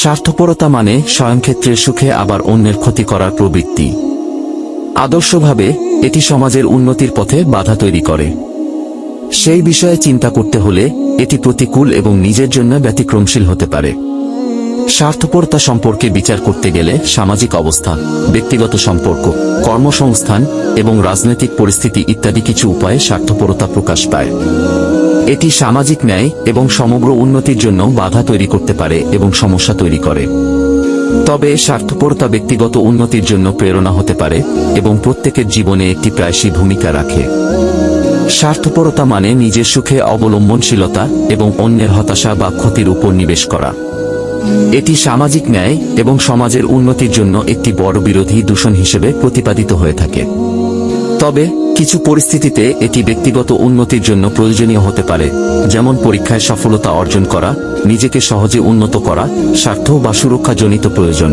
স্বার্থপরতা মানে স্বয়ংক্ষেত্রের সুখে আবার অন্যের ক্ষতি করার প্রবৃত্তি। আদর্শভাবে, এটি সমাজের উন্নতির পথে বাধা তৈরি করে। সেই বিষয়ে চিন্তা করতে হলে এটি প্রতিকূল এবং নিজের জন্য ব্যতিক্রমশীল হতে পারে। স্বার্থপরতা সম্পর্কে বিচার করতে গেলে সামাজিক অবস্থা, ব্যক্তিগত সম্পর্ক, কর্মসংস্থান এবং রাজনৈতিক পরিস্থিতি ইত্যাদি কিছু উপায়ে স্বার্থপরতা প্রকাশ পায়। এটি সামাজিক ন্যায় এবং সমগ্র উন্নতির জন্য বাধা তৈরি করতে পারে এবং সমস্যা তৈরি করে। তবে স্বার্থপরতা ব্যক্তিগত উন্নতির জন্য প্রেরণা হতে পারে এবং প্রত্যেকের জীবনে একটি প্রায়শী ভূমিকা রাখে। স্বার্থপরতা মানে নিজের সুখে অবলম্বনশীলতা এবং অন্যের হতাশা বা ক্ষতির উপর নিবেশ করা। এটি সামাজিক ন্যায় এবং সমাজের উন্নতির জন্য একটি বড় বিরোধী দূষণ হিসেবে প্রতিপাদিত হয়ে থাকে। তবে কিছু পরিস্থিতিতে এটি ব্যক্তিগত উন্নতির জন্য প্রয়োজনীয় হতে পারে, যেমন পরীক্ষায় সফলতা অর্জন করা, নিজেকে সহজে উন্নত করা, স্বার্থ বা সুরক্ষাজনিত প্রয়োজনে।